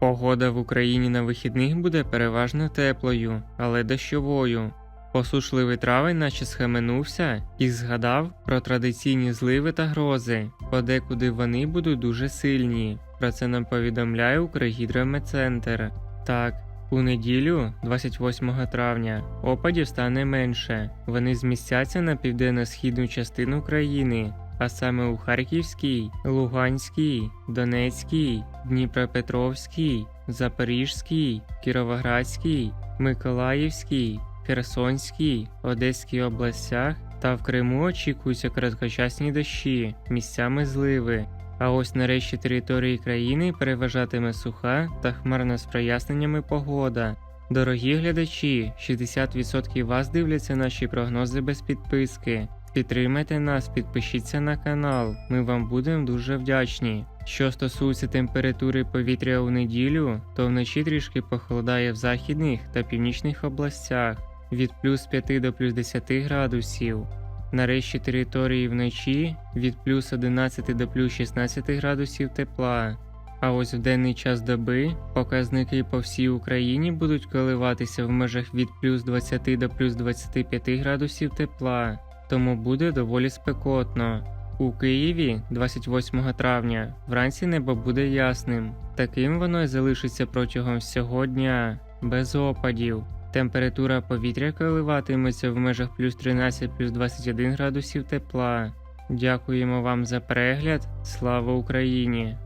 Погода в Україні на вихідних буде переважно теплою, але дощовою. Посушливий травень наче схаменувся і згадав про традиційні зливи та грози, подекуди вони будуть дуже сильні. Про це нам повідомляє Укргідрометцентр. Так, у неділю, 28 травня, опадів стане менше. Вони змістяться на південно-східну частину країни, а саме у Харківській, Луганській, Донецькій, Дніпропетровській, Запорізькій, Кіровоградській, Миколаївській, Херсонській, Одеській областях та в Криму очікуються короткочасні дощі, місцями зливи. А ось на решті території країни переважатиме суха та хмарна з проясненнями погода. Дорогі глядачі, 60% вас дивляться наші прогнози без підписки. Підтримайте нас, підпишіться на канал, ми вам будемо дуже вдячні. Що стосується температури повітря у неділю, то вночі трішки похолодає в західних та північних областях від плюс 5 до плюс 10 градусів. На решті території вночі від плюс 11 до плюс 16 градусів тепла. А ось в денний час доби показники по всій Україні будуть коливатися в межах від плюс 20 до плюс 25 градусів тепла, тому буде доволі спекотно. У Києві 28 травня вранці небо буде ясним. Таким воно й залишиться протягом всього дня, без опадів. Температура повітря коливатиметься в межах плюс 13 плюс 21 градусів тепла. Дякуємо вам за перегляд. Слава Україні!